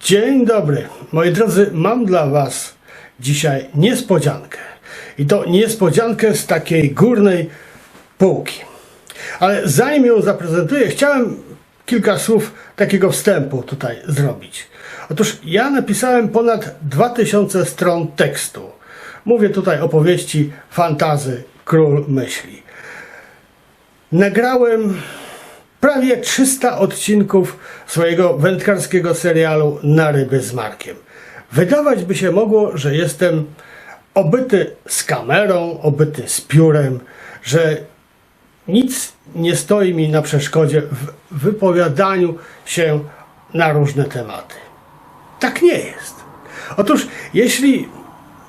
Dzień dobry. Moi drodzy, mam dla Was dzisiaj niespodziankę. I to niespodziankę z takiej górnej półki. Ale zanim ją zaprezentuję, chciałem kilka słów takiego wstępu tutaj zrobić. Otóż ja napisałem ponad 2000 stron tekstu. Mówię tutaj o powieści Fantazy Król Myśli. Nagrałem prawie 300 odcinków swojego wędkarskiego serialu Na ryby z Markiem. Wydawać by się mogło, że jestem obyty z kamerą, obyty z piórem, że nic nie stoi mi na przeszkodzie w wypowiadaniu się na różne tematy. Tak nie jest. Otóż, jeśli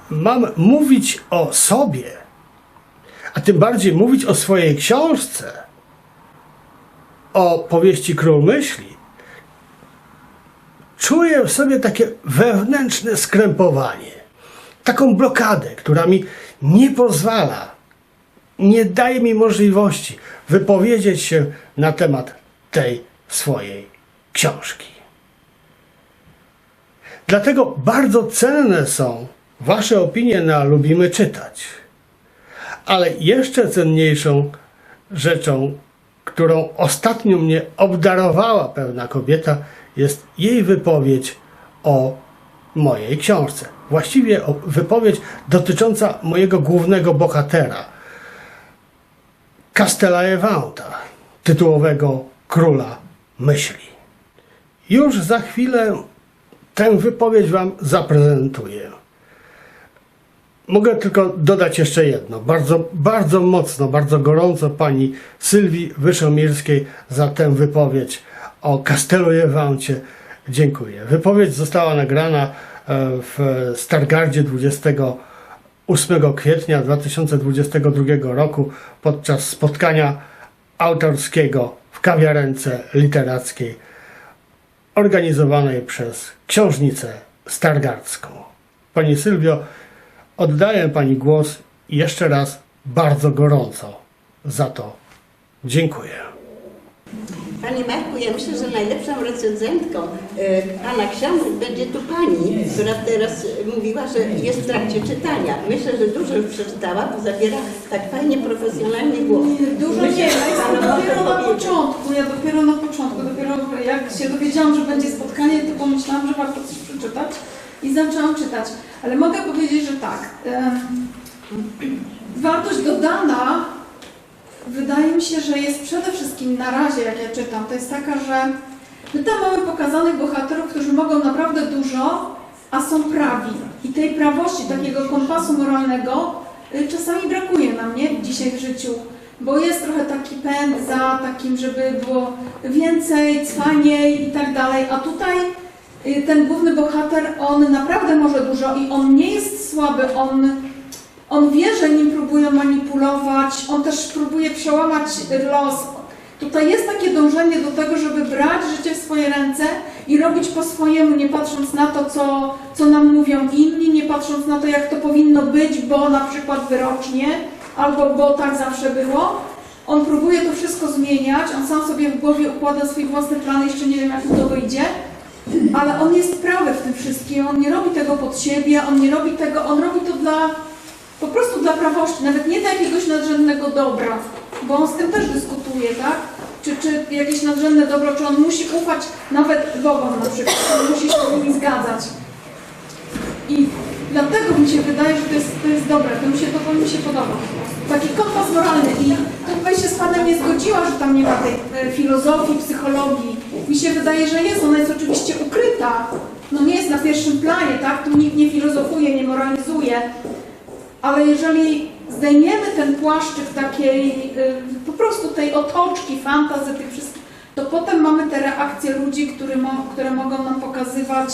mam mówić o sobie, a tym bardziej mówić o swojej książce, o powieści Król Myśli, czuję w sobie takie wewnętrzne skrępowanie, taką blokadę, która mi nie pozwala, nie daje mi możliwości wypowiedzieć się na temat tej swojej książki. Dlatego bardzo cenne są Wasze opinie na Lubimy Czytać. Ale jeszcze cenniejszą rzeczą, którą ostatnio mnie obdarowała pewna kobieta, jest jej wypowiedź o mojej książce. Właściwie wypowiedź dotycząca mojego głównego bohatera, Castellavanta, tytułowego króla myśli. Już za chwilę tę wypowiedź Wam zaprezentuję. Mogę tylko dodać jeszcze jedno. Bardzo, bardzo mocno, bardzo gorąco pani Sylwii Wyszomirskiej za tę wypowiedź o Castellojewancie dziękuję. Wypowiedź została nagrana e, w Stargardzie 28 kwietnia 2022 roku podczas spotkania autorskiego w kawiarence literackiej organizowanej przez książnicę stargardzką. Pani Sylwio, oddaję Pani głos i jeszcze raz bardzo gorąco za to dziękuję. Panie Marku, ja myślę, że najlepszą recenzentką e, Pana książek będzie tu Pani, która teraz mówiła, że jest w trakcie czytania. Myślę, że dużo już przeczytała, bo zabiera tak fajnie profesjonalny głos. Dużo Myślę, nie, ja dopiero na początku, ja dopiero na początku, dopiero jak się dowiedziałam, że będzie spotkanie, to pomyślałam, że warto coś przeczytać i zaczęłam czytać. Ale mogę powiedzieć, że tak, wartość dodana wydaje mi się, że jest przede wszystkim na razie, jak ja czytam, to jest taka, że my tam mamy pokazanych bohaterów, którzy mogą naprawdę dużo, a są prawi. I tej prawości, takiego kompasu moralnego y, czasami brakuje nam, nie? Dzisiaj w życiu. Bo jest trochę taki pęd za takim, żeby było więcej, cwaniej i tak dalej. A tutaj ten główny bohater, on naprawdę może dużo i on nie jest słaby, on, on wie, że nim próbują manipulować, on też próbuje przełamać los. Tutaj jest takie dążenie do tego, żeby brać życie w swoje ręce i robić po swojemu, nie patrząc na to, co, co nam mówią inni, nie patrząc na to, jak to powinno być, bo na przykład wyrocznie, albo bo tak zawsze było. On próbuje to wszystko zmieniać, on sam sobie w głowie układa swój własny plan, jeszcze nie wiem, jak to wyjdzie, ale on jest prawy w tym wszystkim, on nie robi tego pod siebie, on nie robi tego, on robi to dla, po prostu dla prawości, nawet nie dla jakiegoś nadrzędnego dobra, bo on z tym też dyskutuje, tak? Czy, czy jakieś nadrzędne dobro, czy on musi ufać nawet Bogom na przykład, on musi się z nimi zgadzać. I dlatego mi się wydaje, że to jest, to jest dobre, to mi się, to mi się podoba. Taki kompas moralny i tutaj się z Panem nie zgodziła, że tam nie ma tej e, filozofii, psychologii. Mi się wydaje, że jest, ona jest oczywiście ukryta, no nie jest na pierwszym planie, tak? Tu nikt nie filozofuje, nie moralizuje, ale jeżeli zdejmiemy ten płaszczyk takiej, y, po prostu tej otoczki, fantazy, tych wszystkich, to potem mamy te reakcje ludzi, które, które mogą nam pokazywać,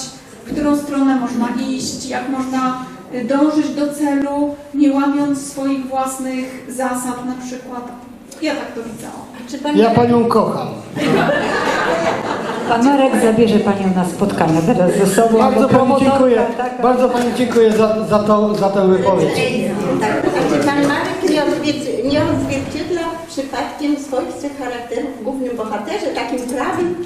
w którą stronę można iść, jak można dążyć do celu, nie łamiąc swoich własnych zasad na przykład. Ja tak to widziałam. A czy Pan Ja Panią kocham. Pan Marek zabierze Panią na spotkania teraz ze sobą. Bardzo Pani dziękuję. taka- Bardzo Pani dziękuję za, za, to, za tę wypowiedź. Tak, a czy Pan Marek nie, odzwierci- nie odzwierciedla przypadkiem swoich cech charakterów w głównym bohaterze, takim prawym